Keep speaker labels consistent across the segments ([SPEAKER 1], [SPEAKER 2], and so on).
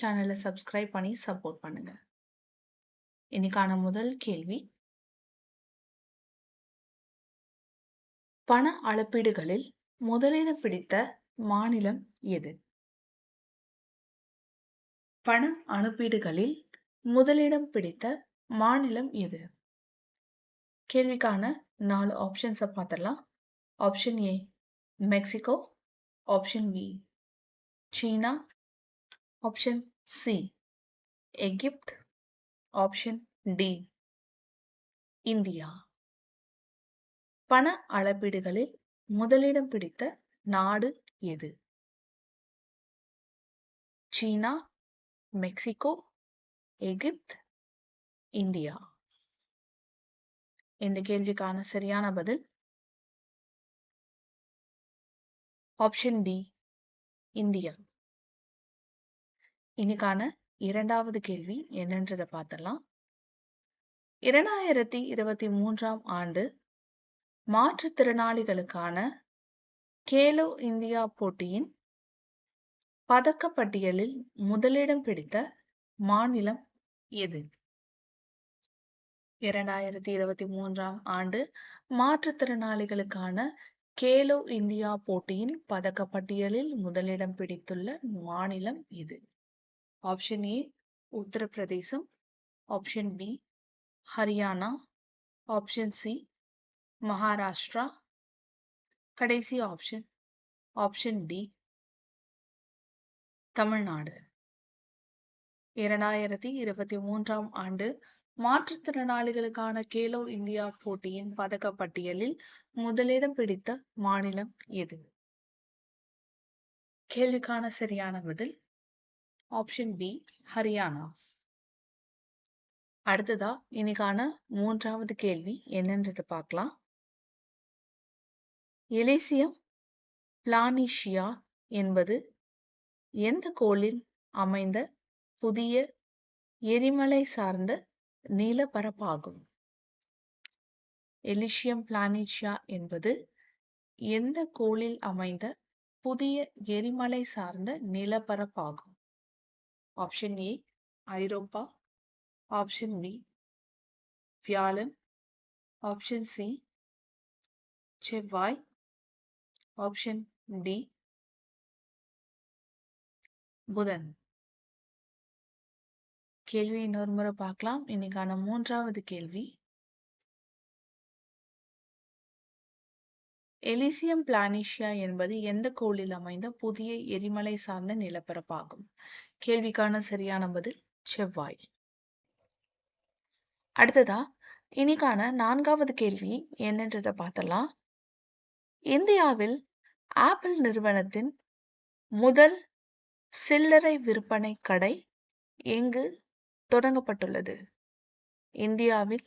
[SPEAKER 1] சேனலை சப்ஸ்கிரைப் பண்ணி சப்போர்ட் பண்ணுங்க. இன்னைக்கான முதல் கேள்வி. பண அளப்பீடுகளில் முதலிடம் பிடித்த மாநிலம் எது? பண அனுப்பீடுகளில் முதலிடம் பிடித்த மாநிலம் எது? கேள்விக்கான நாலு ஆப்ஷன்ஸை பார்த்துடலாம் option A Mexico option B China option C Egypt option D India பண அளப்பீடுகளில் முதலிடம் பிடித்த நாடு எது? சீனா மெக்சிகோ எகிப்த் இந்தியா. இந்த கேள்விக்கான சரியான பதில்? ஆப்ஷன் டி இந்தியா இன்னைக்கான இரண்டாவது கேள்வி என்னன்றதை பார்த்தலாம் இரண்டாயிரத்தி இருபத்தி மூன்றாம் ஆண்டு மாற்றுத்திறனாளிகளுக்கான கேலோ இந்தியா போட்டியின் பதக்கப்பட்டியலில் முதலிடம் பிடித்த மாநிலம் எது? இரண்டாயிரத்தி இருபத்தி மூன்றாம் ஆண்டு மாற்றுத்திறனாளிகளுக்கான கேலோ இந்தியா போட்டியின் பதக்கப்பட்டியலில் முதலிடம் பிடித்துள்ள மாநிலம் இது option A Uttar Pradesh option B Haryana option C Maharashtra கடைசி ஆப்ஷன் ஆப்ஷன் டி தமிழ்நாடு இரண்டாயிரத்தி இருபத்தி மூன்றாம் ஆண்டு மாற்றுத்திறனாளிகளுக்கான கேலோ இந்தியா போட்டியின் பதக்க பட்டியலில் முதலிடம் பிடித்த மாநிலம் எது? கேள்விக்கான சரியான பதில் ஆப்ஷன் பி ஹரியானா அடுத்ததா இன்னைக்கான மூன்றாவது கேள்வி என்னன்றதை பார்க்கலாம். எலிசியம் பிளானிஷியா என்பது எந்த கோளில் அமைந்த புதிய எரிமலை சார்ந்த நிலப்பரப்பாகும்? எலிஷியம் பிளானிஷியா என்பது எந்த கோளில் அமைந்த புதிய எரிமலை சார்ந்த நிலப்பரப்பாகும்? ஆப்ஷன் ஏ ஐரோப்பா ஆப்ஷன் பி வியாழன் ஆப்ஷன் சி செவ்வாய் ஆப்ஷன் டி புதன் கேள்வி இன்னொரு முறை பார்க்கலாம். இன்னைக்கான மூன்றாவது கேள்வி. எலிசியம் பிளானிஷியா என்பது எந்த கோளில் அமைந்த புதிய எரிமலை சார்ந்த நிலப்பரப்பாகும்? கேள்விக்கான சரியான பதில் செவ்வாய். அடுத்ததா இன்னைக்கான நான்காவது கேள்வி என்னன்றதை பார்த்தலாம் இந்தியாவில் ஆப்பிள் நிறுவனத்தின் முதல் சில்லறை விற்பனை கடை எங்கு தொடங்கப்பட்டுள்ளது? இந்தியாவில்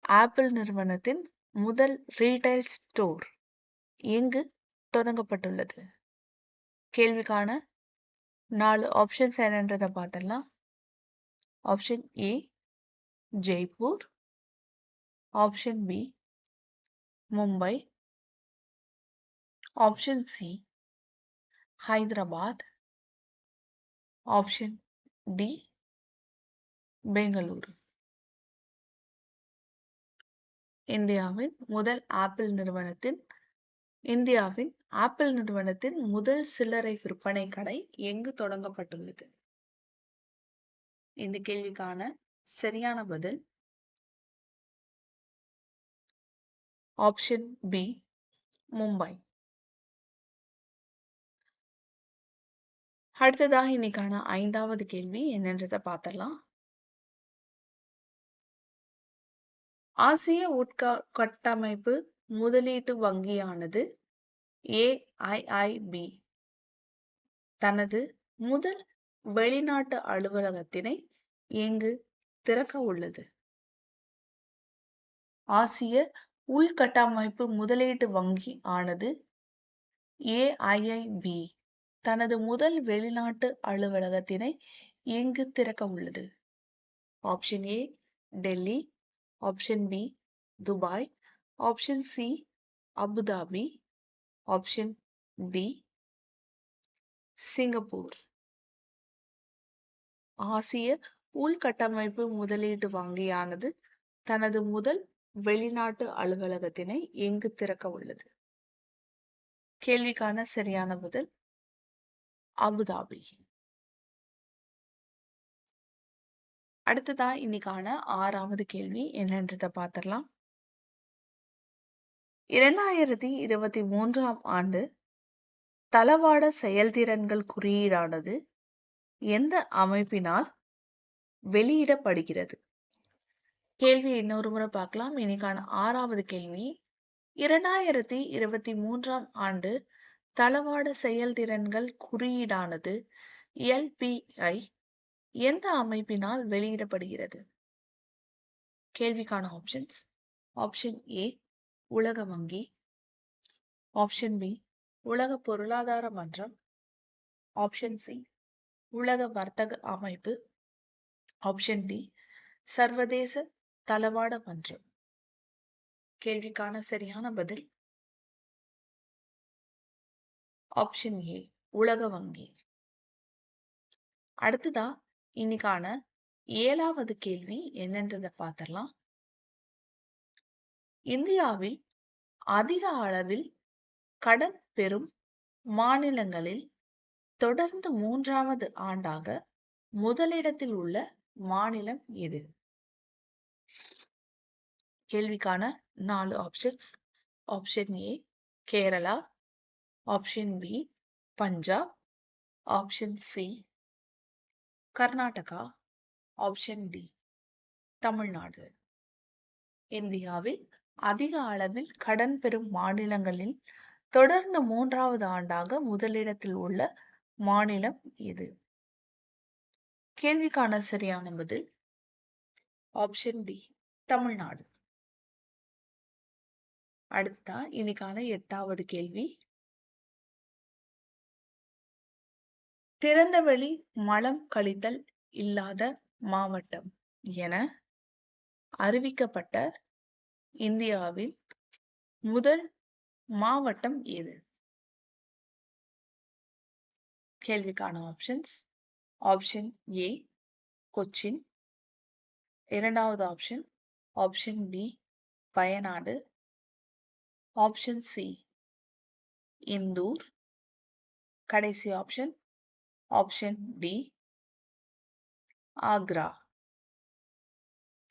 [SPEAKER 1] ஆப்பிள் நிறுவனத்தின் முதல் ரீட்டைல் ஸ்டோர் எங்கு தொடங்கப்பட்டுள்ளது? கேள்விக்கான நாலு ஆப்ஷன்ஸ் என்னன்றதை பார்த்தலாம் option A Jaipur option B Mumbai option C Hyderabad option D Bengaluru இந்தியாவின் முதல் ஆப்பிள் நிறுவனத்தின் இந்தியாவின் ஆப்பிள் நிறுவனத்தின் முதல் சில்லறை விற்பனை கடை எங்கு தொடங்கப்பட்டுள்ளது? இந்த கேள்விக்கான சரியான பதில் ஆப்ஷன் பி மும்பை. அடுத்ததாக இன்னைக்கான ஐந்தாவது கேள்வி என்னன்றதை பார்த்துடலாம். ஆசிய உட்கட்டமைப்பு முதலீட்டு வங்கியானது ஏஐஐபி தனது முதல் வெளிநாட்டு அலுவலகத்தினை எங்கு திறக்க உள்ளது. ஆசிய உள்கட்டமைப்பு முதலீட்டு வங்கி ஆனது ஏஐஐபி தனது முதல் வெளிநாட்டு அலுவலகத்தினை எங்கு திறக்க உள்ளது. Option A Delhi option B Dubai option C Abu Dhabi option D Singapore. ஆசிய உள்கட்டமைப்பு முதலீட்டு வங்கியானது தனது முதல் வெளிநாட்டு அலுவலகத்தினை எங்கு திறக்க உள்ளது? கேள்விக்கான சரியான பதில் அபுதாபி. அடுத்ததா இன்னைக்கான ஆறாவது கேள்வி. என்னன்றதை பார்த்திடலாம் இரண்டாயிரத்தி இருபத்தி மூன்றாம் ஆண்டு தளவாட செயல்திறன்கள் குறியீடானது எந்த அமைப்பினால் வெளியிடப்படுகிறது? கேள்வி இன்னொரு முறை பார்க்கலாம். இன்னைக்கான ஆறாவது கேள்வி. இரண்டாயிரத்தி இருபத்தி மூன்றாம் ஆண்டு தளவாட செயல்திறன்கள் குறியீடானது எல்பிஐ எந்த அமைப்பினால் வெளியிடப்படுகிறது? கேள்விக்கான ஆப்ஷன்ஸ் ஆப்ஷன் ஏ உலக வங்கி ஆப்ஷன் பி உலக பொருளாதார மன்றம் ஆப்ஷன் சி உலக வர்த்தக அமைப்பு ஆப்ஷன் டி சர்வதேச தளவாட மன்றம். கேள்விக்கான சரியான பதில்? ஆப்ஷன் ஏ உலக வங்கி. அடுத்ததா இன்னைக்கான ஏழாவது கேள்வி என்னன்றதை பார்த்துடலாம். இந்தியாவில் அதிக அளவில் கடன் பெறும் மாநிலங்களில் தொடர்ந்து மூன்றாவது ஆண்டாக முதலிடத்தில் உள்ள மாநிலம் எது? கேள்விக்கான நாலு options option A Kerala. Option B Punjab. Option C Karnataka. Option D Tamil Nadu. இந்தியாவில் அதிக அளவில் கடன் பெறும் மாநிலங்களில் தொடர்ந்து மூன்றாவது ஆண்டாக முதலிடத்தில் உள்ள மாநிலம் எது கேள்விக்கான சரியான பதில் ஆப்ஷன் டி தமிழ்நாடு. அடுத்தா இன்னைக்கான எட்டாவது கேள்வி. திறந்தவெளி மலம் கழித்தல் இல்லாத மாவட்டம் என அறிவிக்கப்பட்ட இந்தியாவில் முதல் மாவட்டம் எது? கேள்விக்கான ஆப்ஷன்ஸ் ஆப்ஷன் ஏ கொச்சின். இரண்டாவது option option B Wayanad. Option C Indore. கடைசி ஆப்ஷன் ஆப்ஷன் டி ஆக்ரா.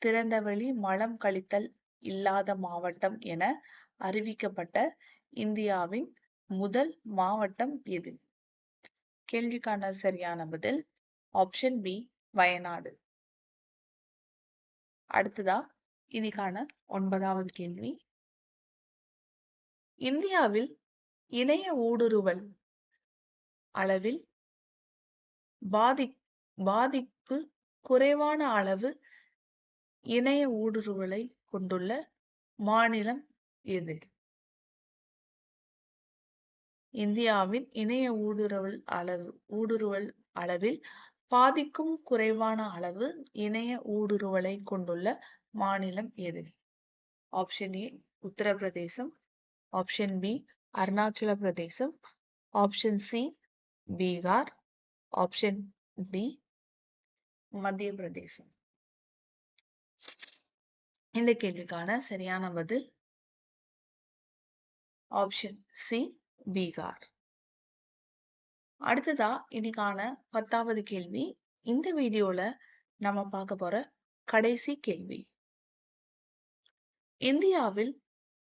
[SPEAKER 1] திறந்தவெளி மலம் கழித்தல் இல்லாத மாவட்டம் என அறிவிக்கப்பட்ட இந்தியாவின் முதல் மாவட்டம் எது? கேள்விக்கான சரியான பதில் ஆப்ஷன் பி வயநாடு. அடுத்ததா இதுக்கான ஒன்பதாவது கேள்வி. இந்தியாவில் இணைய ஊடுருவல் அளவில் பாதி பாதிப்பு குறைவான அளவு இணைய ஊடுருவலை கொண்டுள்ள மாநிலம் எது? இந்தியாவின் இணைய ஊடுருவல் அளவு ஊடுருவல் அளவில் பாதிக்கும் குறைவான அளவு இணைய ஊடுருவலை கொண்டுள்ள மாநிலம் எது? Option A Uttar Pradesh. Option B Arunachal Pradesh option C Bihar. Option D மத்திய பிரதேசம் இந்த கேள்விக்கான சரியான பதில்? ஆப்ஷன் சி பீகார் அடுத்ததா இன்னைக்கான பத்தாவது கேள்வி. இந்த வீடியோல நம்ம பார்க்க போற கடைசி கேள்வி. இந்தியாவில்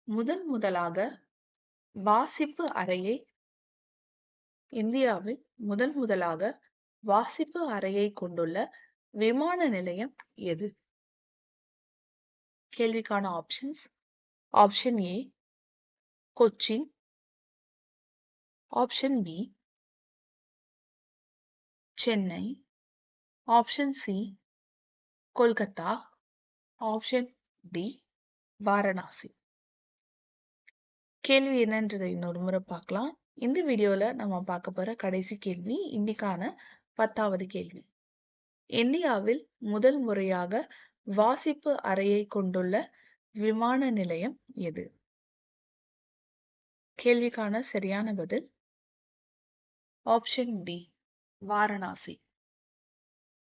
[SPEAKER 1] முதன் முதலாக வாசிப்பு அறையை இந்தியாவில் முதன் முதலாக வாசிப்பு அறையை கொண்டுள்ள விமான நிலையம் எது? கேள்விக்கான options option A Cochin option B Chennai option C Kolkata option D Varanasi கேள்வி என்னன்றதை இன்னொரு முறை பார்க்கலாம். இந்த வீடியோல நம்ம பார்க்க போற கடைசி கேள்வி இன்னைக்கான பத்தாவது கேள்வி. இந்தியாவில் முதல் முறையாக வாசிப்பு அறையை கொண்டுள்ள விமான நிலையம் எது? கேள்விக்கான சரியான பதில்? Option D Varanasi.